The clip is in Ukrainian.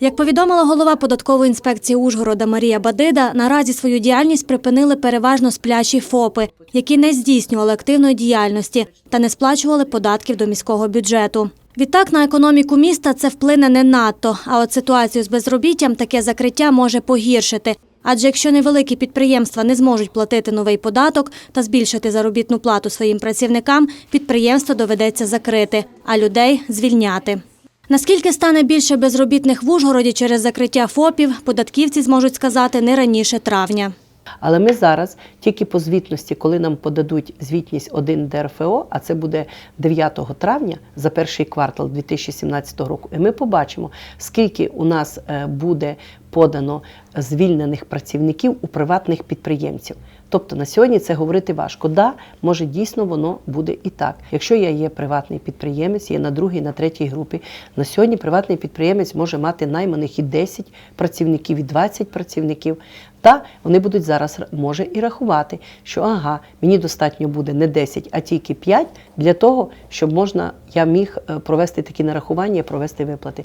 Як повідомила голова податкової інспекції Ужгорода Марія Бадида, наразі свою діяльність припинили переважно сплячі ФОПи, які не здійснювали активної діяльності та не сплачували податків до міського бюджету. Відтак на економіку міста це вплине не надто, а от ситуацію з безробіттям таке закриття може погіршити. Адже якщо невеликі підприємства не зможуть платити новий податок та збільшити заробітну плату своїм працівникам, підприємство доведеться закрити, а людей звільняти. Наскільки стане більше безробітних в Ужгороді через закриття ФОПів, податківці зможуть сказати не раніше травня. Але ми зараз тільки по звітності, коли нам подадуть звітність 1 ДРФО, а це буде 9 травня за перший квартал 2017 року, і ми побачимо, скільки у нас е, буде подано звільнених працівників у приватних підприємців. Тобто на сьогодні це говорити важко. Да, може дійсно воно буде і так. Якщо я є приватний підприємець, є на другій, на третій групі. На сьогодні приватний підприємець може мати найманих і 10 працівників, і 20 працівників. Та вони будуть зараз може і рахувати, що ага, мені достатньо буде не 10, а тільки 5 для того, щоб можна я міг е, провести такі нарахування, провести виплати.